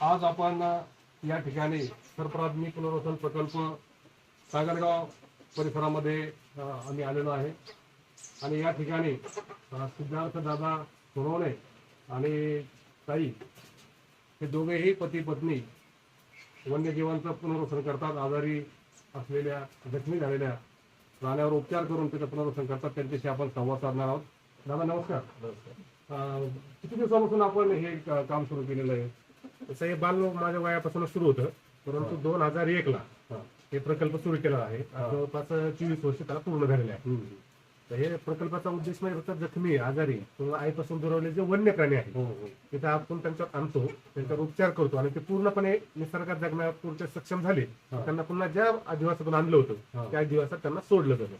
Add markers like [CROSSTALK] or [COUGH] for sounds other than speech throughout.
आज आपण या ठिकाणी सरप्राथमिक पुनर्वसन प्रकल्प सागरगाव परिसरामध्ये आम्ही आलेलो आहे. आणि या ठिकाणी सिद्धार्थ दादा सोनवणे आणि ताई हे दोघेही पती पत्नी वन्यजीवांचं पुनर्वसन करतात. आजारी असलेल्या जखमी झालेल्या प्राण्यावर उपचार करून त्याचं पुनर्वसन करतात. त्यांच्याशी आपण संवाद साधणार आहोत. दादा नमस्कार. अ, किती दिवसापासून आपण हे काम सुरू केलेलं आहे? तसं हे बाल माझ्या वयापासून सुरू होतं परंतु दोन हजार एक ला हा. प्रकल्प सुरू केला आहे. जवळपास चोवीस वर्ष त्याला पूर्ण झालेले आहे. तर हे प्रकल्पाचा उद्देश म्हणजे फक्त जखमी आजारी किंवा आईपासून दुरावले जे वन्य प्राणी आहेत तिथे आपण त्यांच्यावर आणतो त्यांच्यावर उपचार करतो आणि ते पूर्णपणे निसर्गात जगण्यापुरते सक्षम झाले. त्यांना पुन्हा ज्या आदिवासातून आणलं होतं. त्या दिवसात त्यांना सोडलं जातं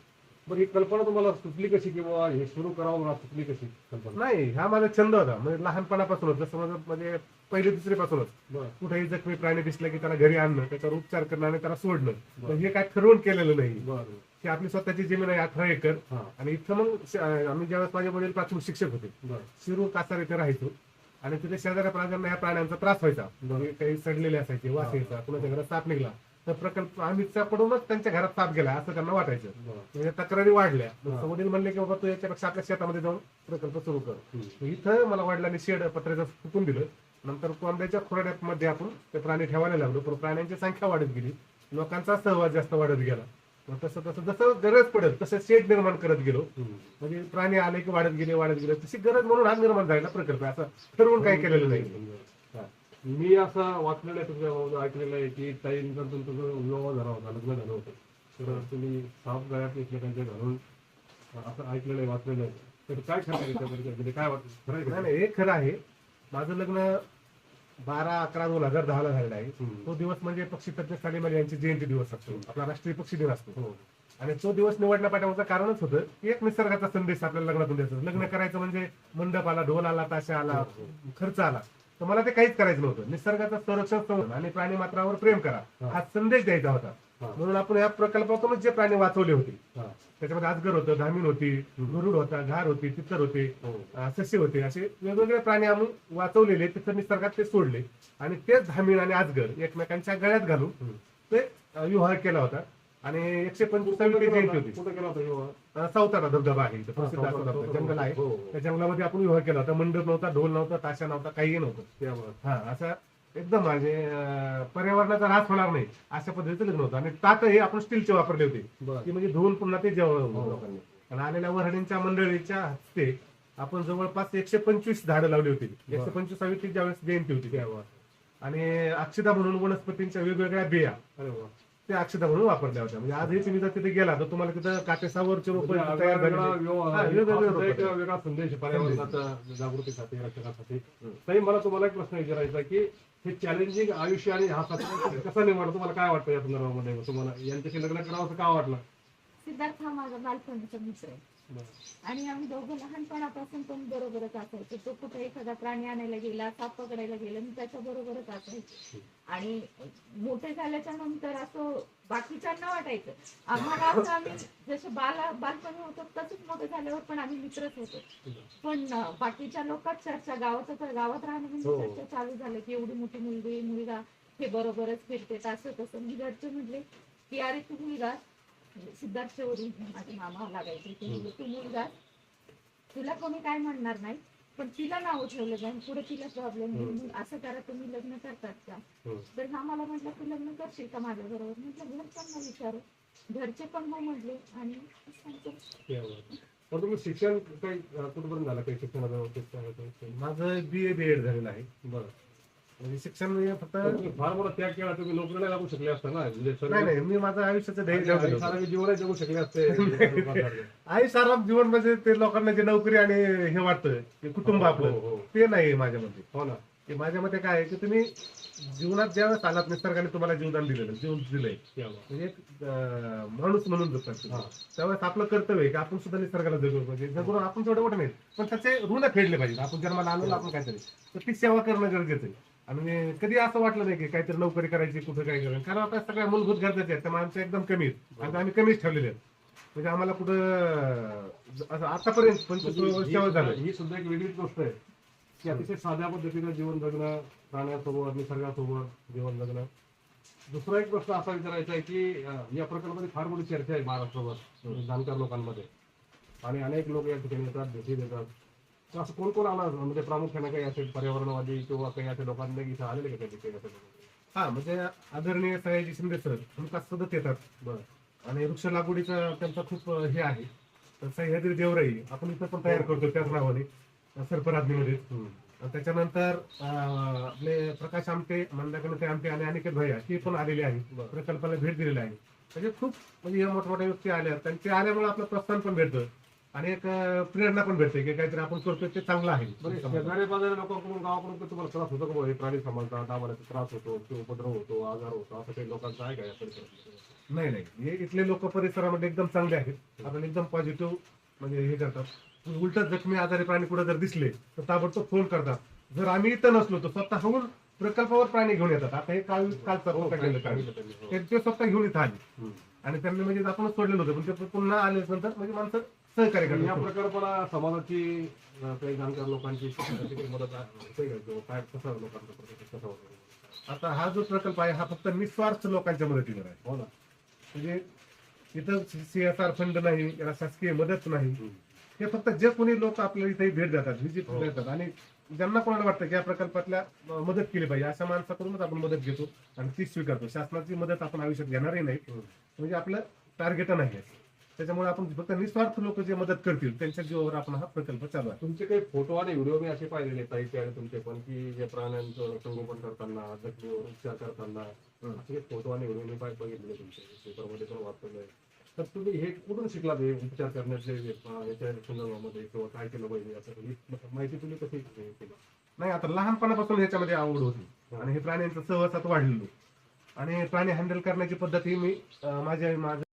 बरं ही कल्पना तुम्हाला सुचली कशी किंवा हे सुरू करावं मला सुचली कशी कल्पना? नाही हा माझा छंद होता. म्हणजे लहानपणापासूनच जसं माझं म्हणजे पहिली दुसरी पासूनच बरं. कुठेही जखमी प्राणी दिसला की त्याला घरी आणणं त्याच्यावर उपचार करणं आणि त्याला सोडणं बरं. तर हे काय ठरवून केलेलं नाही. बरं. की आपली स्वतःची जमीन आहे अठरा एकर हा. आणि इथं मग श- आम्ही ज्यावेळेस माझे वडील प्राथमिक शिक्षक होते बरं. शिरूर कासार इथे राहायचो. आणि तिथे शेजाऱ्या प्राण्यांना ह्या प्राण्यांचा त्रास व्हायचा. म्हणजे काही सडलेले असायचे वास यायचा कुणाच्या घरात साप निघला. तर प्रकल्प आम्ही पडूनच त्यांच्या घरात साप गेला असं त्यांना वाटायचं. म्हणजे तक्रारी वाढल्या. वडील म्हणले की बाबा तू याच्यापेक्षा आपल्या शेतामध्ये जाऊन प्रकल्प सुरू कर. इथं मला वडिलांनी शेड पत्र्याचं फुकून दिलं. नंतर कोंबड्याच्या खोरड्यामध्ये आपण ते प्राणी ठेवायला लागलो. पण प्राण्यांची संख्या वाढत गेली. लोकांचा सहवास जास्त वाढत गेला. तसं तसं जसं गरज पडेल तसं शेड निर्माण करत गेलो. म्हणजे प्राणी आले की वाढत गेले वाढत गेले. तशी गरज म्हणून हा निर्माण झालेला प्रकल्प असं ठरवून काही केलेलं नाही. मी असं वाचलेलं आहे तुमच्या ऐकलेलं आहे की ताईंचा तुमचा जो विवाह झाला होता लग्न झालं होतं. तर तुम्ही साप गळ्यात एकमेकांच्या घालून असं ऐकलेलं आहे वाचलेलं आहे. तर काय खरं? [LAUGHS] म्हणजे काय वाटतं खरं नाही हे खरं आहे. माझं लग्न बारा अकरा दोन हजार दहाला झालेलं आहे. तो दिवस म्हणजे पक्षी तज्ञ साडेमाली यांची जयंती दिवस असतो. आपला राष्ट्रीय पक्षी दिन असतो. हो. आणि तो दिवस निवडण्या पाठवण्याचं कारणच होतं की एक निसर्गाचा संदेश आपल्याला लग्नातून द्यायचा. लग्न करायचं म्हणजे मंडप आला ढोल आला ताशा आला खर्च आला. तर मला ते काहीच करायचं नव्हतं. निसर्गाचं संरक्षण संवर्धन आणि प्राणी मात्रावर प्रेम करा हा. संदेश द्यायचा होता. म्हणून आपण या प्रकल्पातूनच जे प्राणी वाचवले होते त्याच्यामध्ये आजगर होतं धामीन होती गरुड होता घार होती तितर होते हो. अं, ससे होते असे वेगवेगळे प्राणी आम्ही वाचवलेले तिथं निसर्गात ते सोडले. आणि तेच धामीन आणि आजगर एकमेकांच्या गळ्यात घालून. ते विवाह केला होता. आणि एकशे पंचवीसावी कुठं जयंती होती? कुठं केला होता विवाह? अं, सावतारा धबधबा आहे इथं प्रसिद्ध असं सावतारा. जंगल आहे हो, हो. त्या जंगलामध्ये आपण विवाह केला होता मंडप नव्हता ढोल नव्हता ताशा नव्हता काही नव्हतं त्यामुळे. हा असं एकदम म्हणजे अं, पर्यावरणाचा ऱ्हास होणार नाही अशा पद्धतीचं लग्न होतं आणि ताट हे आपण स्टीलचे वापरले होते बरं. की म्हणजे धुवून पुन्हा ते जेवण हो. लोकांनी आणि आलेल्या वरडींच्या मंडळीच्या हस्ते आपण जवळपास एकशे पंचवीस झाडं लावली होती एकशे पंचवीसावी ती ज्यावेळेस जयंती होती त्यामुळे. आणि अक्षता म्हणून वनस्पतींच्या वेगवेगळ्या बिया अरे वा. त्या अक्षता म्हणून वापरल्या होत्या. म्हणजे आजही तुम्ही जर तिथे गेला तर तुम्हाला तिथं काटेसावरचे रोप म्हणजे तयार रोपं. वेगळा संदेश पर्यावरणाचा जागृतीसाठी रक्षणासाठी. ताई मला तुम्हाला एक प्रश्न विचारायचा की हे चॅलेंजिंग आयुष्य आणि हा सत्य कसा निवडा तुम्हाला काय वाटतं या संदर्भामध्ये? तुम्हाला यांच्याशी लग्न करावं असं का वाटलं? सिद्धार्थ हा माझा बालपणीचा मित्र आहे. आणि आम्ही दोघं लहानपणापासून पण बरोबरच असायचो. तो कुठे एखादा प्राणी आणायला गेला साप पकडायला गेला मी त्याच्या बरोबरच असायचे. आणि मोठे झाल्याच्यानंतर असं बाकीच्यांना वाटायचं. आम्हाला असं आम्ही जसे बाला बालपणी होतो तसंच मोठे झाल्यावर पण आम्ही मित्रच होतो. पण बाकीच्या लोकात चर्चा गावात तर गावात राहणं म्हणजे हो. चर्चा चालू झालं की एवढी मोठी मुलगी मुलगा हे बरोबरच फिरते असं तसं. मी घरचे म्हटले की अरे तू मुलगा सिद्धार्थ चौधरी माझे मामा लागायचे ते तू मुलगा तुला कोणी काय म्हणणार नाही पण तिला नाव ठेवलं जाईल पुढे तिला प्रॉब्लेम. येईल असं करा तुम्ही लग्न करतात का. तर हा मला म्हटलं तू लग्न करशील का माझ्या बरोबर? म्हटलं घरच्यांना विचारू. घरचे पण हो म्हटले आणि तुम्ही शिक्षण काही कुठपर्यंत झालं? काही? माझं बी ए बी एड झालेलं आहे. बरं. म्हणजे शिक्षण म्हणजे फक्त तुम्ही फार मोठा त्याग केला तुम्ही नोकरीला लागू शकले असता ना म्हणजे सर्व- नाही नाही मी माझं आयुष्याचं आणि- ठेवलेलं आणि होतं. सारा जीवनही जगू शकले असते [LAUGHS] आई सारा जीवन म्हणजे ते लोकांना जे नोकरी आणि हे वाटतं ते कुटुंब हो, हो, आपलं हो. ते नाही माझ्यामध्ये हो ना ते माझ्या मते काय आहे की तुम्ही जीवनात ज्यावेळेस आलात निसर्गाने तुम्हाला जीवदान दिलेलं जीवन दिलंय. म्हणजे एक अं, माणूस म्हणून जगतात तुम्ही. हा. त्यावेळेस आपलं कर्तव्य आहे की आपण सुद्धा निसर्गाला जगू म्हणजे जगून आपण तेवढं मोठं नाही पण त्याचे ऋण फेडले पाहिजे आपण जन्माला आलो आपण काहीतरी तर ती सेवा करणं गरजेचं आहे आणि कधी असं वाटलं नाही की काहीतरी नोकरी करायची कुठं काय करायचं. कारण आता सगळ्या मूलभूत गरजेच्या आहेत. त्यामुळे आमच्या एकदम कमी आहेत. आणि आम्ही कमीच ठेवलेले आहेत. म्हणजे आम्हाला कुठं असं आतापर्यंत पंचवीस वर्ष ही- झालं. ही सुद्धा एक वेगळीच गोष्ट आहे. की अतिशय साध्या पद्धतीनं जीवन जगणं प्राण्यासोबत निसर्गासोबत जीवन जगणं. दुसरा एक प्रश्न असा विचारायचा आहे की या प्रकल्पाची फार मोठी चर्चा आहे महाराष्ट्रावर जाणकार लोकांमध्ये. आणि अनेक लोक या ठिकाणी येतात भेटी देतात. तर असं कोण कोण आला म्हणजे प्रामुख्याने काही असे पर्यावरणवादी किंवा काही असे लोकांना इथे आलेले का ठिकाणी असे? हा म्हणजे आदरणीय सयाजी शिंदे सर हमखास सतत येतात. बरं. आणि वृक्ष लागवडीचं त्यांचा खूप हे आहे. तर सह्याद्री देवराई आपण इथं पण तयार करतो त्याच नावाने सर्पराज्ञीमध्ये त्याच्यानंतर आपले प्रकाश आमटे मंदाकनते आमटे आणि अनिकेत भैया हे पण आलेले आहे. प्रकल्पाला भेट दिलेली आहे. म्हणजे खूप म्हणजे या मोठमोठ्या व्यक्ती आल्या. आणि ते आल्यामुळे आपलं प्रोत्साहन पण भेटतं. आणि एक प्रेरणा पण भेटते की काहीतरी आपण करतोय ते चांगलं आहे. शेजारी लोकांकडून गावाकडून तुम्हाला त्रास होतो का? हे प्राणी सांभाळतात आम्हाला त्रास होतो किंवा उपद्रव होतो आजार होतो असं काही लोकांचं आहे का नाही नाही. हे इथले लोक परिसरामध्ये एकदम चांगले आहेत. आपण एकदम पॉझिटिव्ह म्हणजे हे करतात. उलट जखमी आजारी प्राणी कुठे जर दिसले तर ताबडतोब फोन करतात. जर आम्ही इथं नसलो तर स्वतःहून प्रकल्पावर प्राणी घेऊन येतात. आता हे काल हो, काल. त्यांनी, हो. ते स्वतः घेऊन इथं आले. आणि त्यांनी म्हणजे आपणच सोडलेलं होतं पण ते पुन्हा आले नंतर म्हणजे माणसं सहकार्य या करतात प्रकल्पाला समाजाची अं, काही जाणकार लोकांची शिक्षणाची काही मदत आहे. काय कसं लोकांचा कसा आता हा जो प्रकल्प आहे हा फक्त निस्वार्थ लोकांच्या मदतीवर आहे. हो ना. म्हणजे इथं सीएसआर फंड नाही याला शासकीय मदत नाही. हम्म. हे फक्त जे कोणी लोक आपल्या इथे भेट देतात व्हिजिट हो. देतात आणि ज्यांना कोणाला वाटतं की या प्रकल्पातल्या अं, मदत केली पाहिजे अशा माणसाकडूनच आपण मदत घेतो आणि ती स्वीकारतो. शासनाची मदत आपण आयुष्यात घेणारही नाही. हम्म. म्हणजे आपलं टार्गेट नाही आहे. त्याच्यामुळे आपण फक्त निस्वार्थ लोक जे मदत करतील त्यांच्या जीवावर आपण हा प्रकल्प चालू आहे तुमचे काही फोटो आणि व्हिडिओ मी असे पाहिलेले साहित्य आणि तुमचे पण की जे प्राण्यांचं संगोपन करताना जखमीवर उपचार करताना. असे फोटो आणि व्हिडिओ मी बघितले तुमचे पेपरमध्ये पण आहे. तर तुम्ही हे कुठून शिकलात हे उपचार करण्याचे याच्या संदर्भामध्ये किंवा काय केलं पाहिजे असं माहिती तुम्ही कशी केली? नाही आता लहानपणापासून ह्याच्यामध्ये आवड होती. आणि हे प्राण्यांचं सहवासात वाढलेलो. आणि प्राणी हँडल करण्याची पद्धत ही मी माझ्या माझ्या